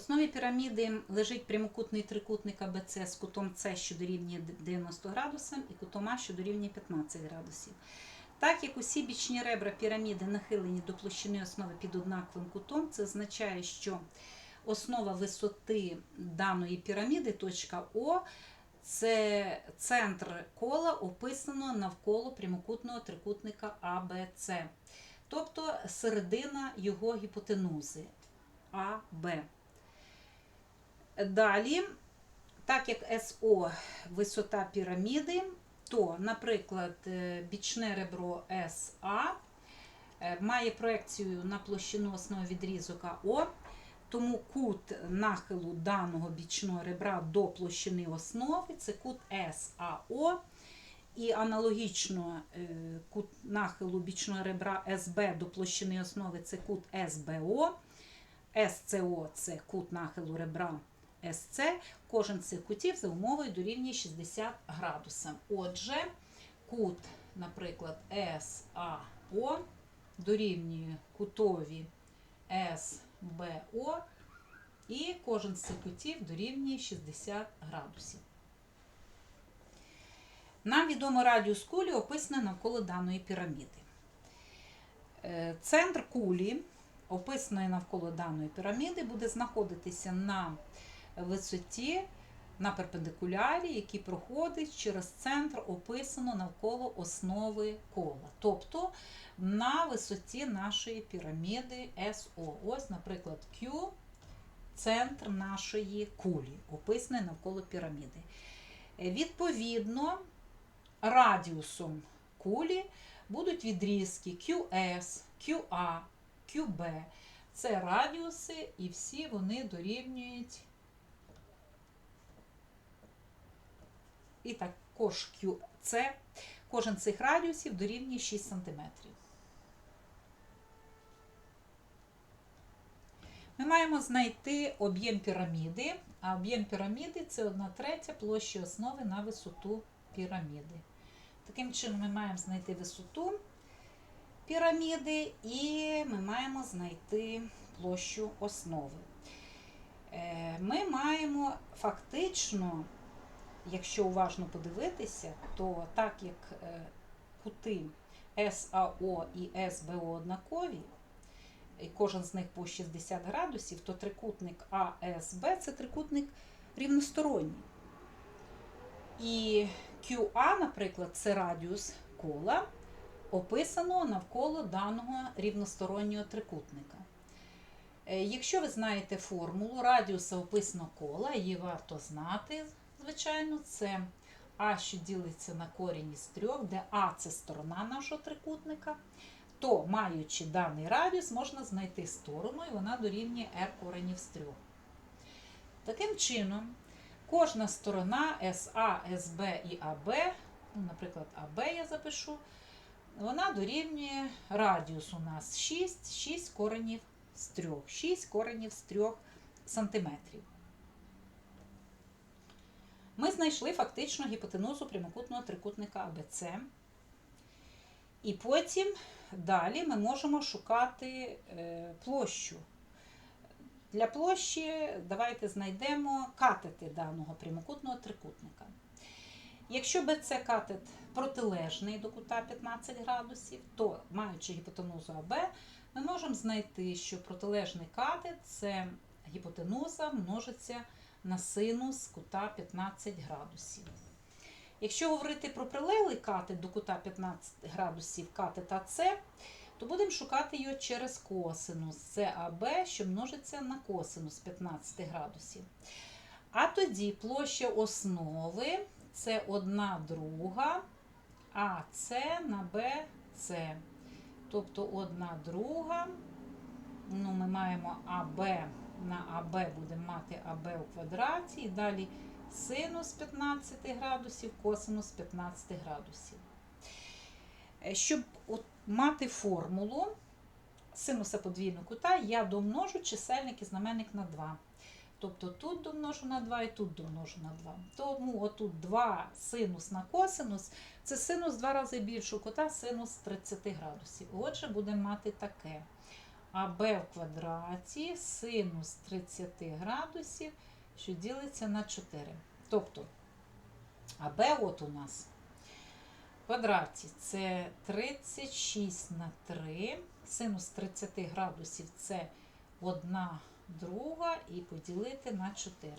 основі піраміди лежить прямокутний трикутник АБЦ з кутом С, що дорівнює 90 градусам, і кутом А, що дорівнює 15 градусів. Так як усі бічні ребра піраміди нахилені до площини основи під однаковим кутом, це означає, що основа висоти даної піраміди, точка О, це центр кола описано навколо прямокутного трикутника АБЦ, тобто середина його гіпотенузи АБ. Далі, так як СО висота піраміди, то, наприклад, е, бічне ребро СА е, має проекцію на площину основи відрізок АО, тому кут нахилу даного бічного ребра до площини основи це кут САО. І аналогічно е, кут нахилу бічного ребра СБ до площини основи це кут СБО. СЦО це кут нахилу ребра СЦ. Кожен з цих кутів за умовою дорівнює 60 градусам. Отже, кут, наприклад, САО дорівнює кутові СБО, і кожен з цих кутів дорівнює 60 градусів. Нам відомо радіус кулі описаний навколо даної піраміди. Е, Центр кулі, описаної навколо даної піраміди, буде знаходитися на висоті на перпендикулярі, який проходить через центр, описано навколо основи кола. Тобто на висоті нашої піраміди СО. Ось, наприклад, Q центр нашої кулі, описаний навколо піраміди. Відповідно, радіусом кулі будуть відрізки QS, QA, QB. Це радіуси, і всі вони дорівнюють. І також QC. Кожен цих радіусів дорівнює 6 см. Ми маємо знайти об'єм піраміди, а об'єм піраміди це 1 третя площі основи на висоту піраміди. Таким чином, ми маємо знайти висоту піраміди і ми маємо знайти площу основи. Е, Ми маємо фактично, якщо уважно подивитися, то так як е, кути САО і СБО однакові, і кожен з них по 60 градусів, то трикутник АСБ це трикутник рівносторонній. І QA, наприклад, це радіус кола, описано навколо даного рівностороннього трикутника. Е, Якщо ви знаєте формулу радіуса описано кола, її варто знати, звичайно, це А, що ділиться на корінь із трьох, де А це сторона нашого трикутника, то, маючи даний радіус, можна знайти сторону, і вона дорівнює R коренів з трьох. Таким чином, кожна сторона СА, СБ і АБ, ну, наприклад, АБ я запишу, вона дорівнює радіус у нас 6, 6 коренів з 3, 6 коренів з 3 сантиметрів. Ми знайшли фактично гіпотенузу прямокутного трикутника АБЦ. І потім далі ми можемо шукати е, площу. Для площі давайте знайдемо катети даного прямокутного трикутника. Якщо BC катет протилежний до кута 15 градусів, то маючи гіпотенузу АБ, ми можемо знайти, що протилежний катет це гіпотенуза множиться на синус кута 15 градусів. Якщо говорити про прилеглий катет до кута 15 градусів катета С, то будемо шукати його через косинус САБ, що множиться на косинус 15 градусів. А тоді площа основи це 1 друга АС на БС. Тобто 1 друга, ну, ми маємо АБ на АБ будемо мати АБ у квадраті, і далі синус 15 градусів, косинус 15 градусів. Е, Щоб от мати формулу синуса подвійного кута, я домножу чисельник і знаменник на 2. Тобто тут домножу на 2 і тут домножу на 2. Тому отут 2 синус на косинус це синус 2 рази більшого кута, синус 30 градусів. Отже, будемо мати таке. АБ в квадраті синус 30 градусів, що ділиться на 4. Тобто АБ от у нас в квадраті це 36 на 3. Синус 30 градусів це 1 друга і поділити на 4.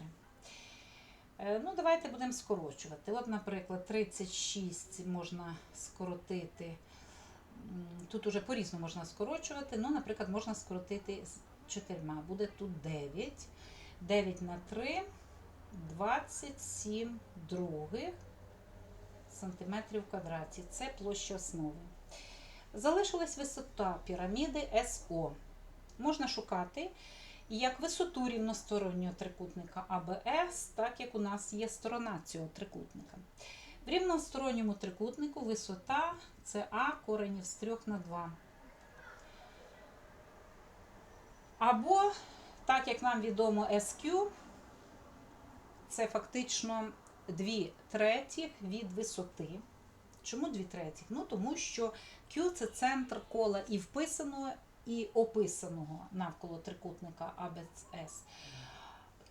Е, Ну, давайте будемо скорочувати. От, наприклад, 36 можна скоротити. Тут уже по-різному можна скорочувати. Ну, наприклад, можна скоротити з 4. Буде тут 9. 9 на 3 27 других сантиметрів квадраті. Це площа основи. Залишилась висота піраміди СО. Можна шукати як висоту рівностороннього трикутника АБС, так як у нас є сторона цього трикутника. В рівносторонньому трикутнику висота це А коренів з 3 на 2. Або, так як нам відомо, SQ, це фактично 2 третіх від висоти. Чому 2 третіх? Ну, тому що Q це центр кола і вписаного, і описаного навколо трикутника ABS.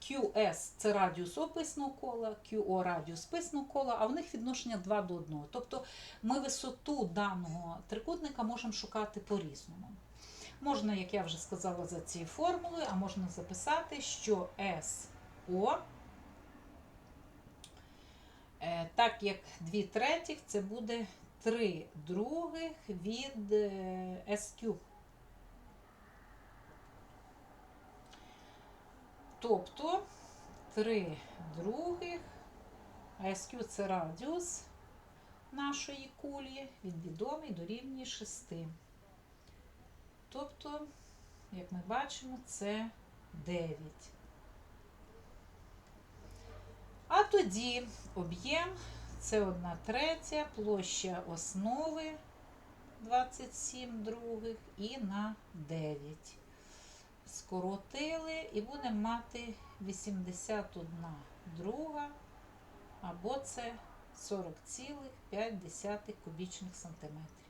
QS це радіус описаного кола, QO радіус списаного кола, а в них відношення 2 до 1. Тобто ми висоту даного трикутника можемо шукати по-різному. Можна, як я вже сказала, за цією формулою, а можна записати, що SO, е, так як 2 третіх, це буде 3 других від е, SQ. Тобто 3 других, а SQ це радіус нашої кулі, він відомий дорівнює 6. Тобто, як ми бачимо, це 9. А тоді об'єм це 1 третя, площа основи 27 других і на 9 скоротили і будемо мати 81 друга, або це 40,5 кубічних сантиметрів.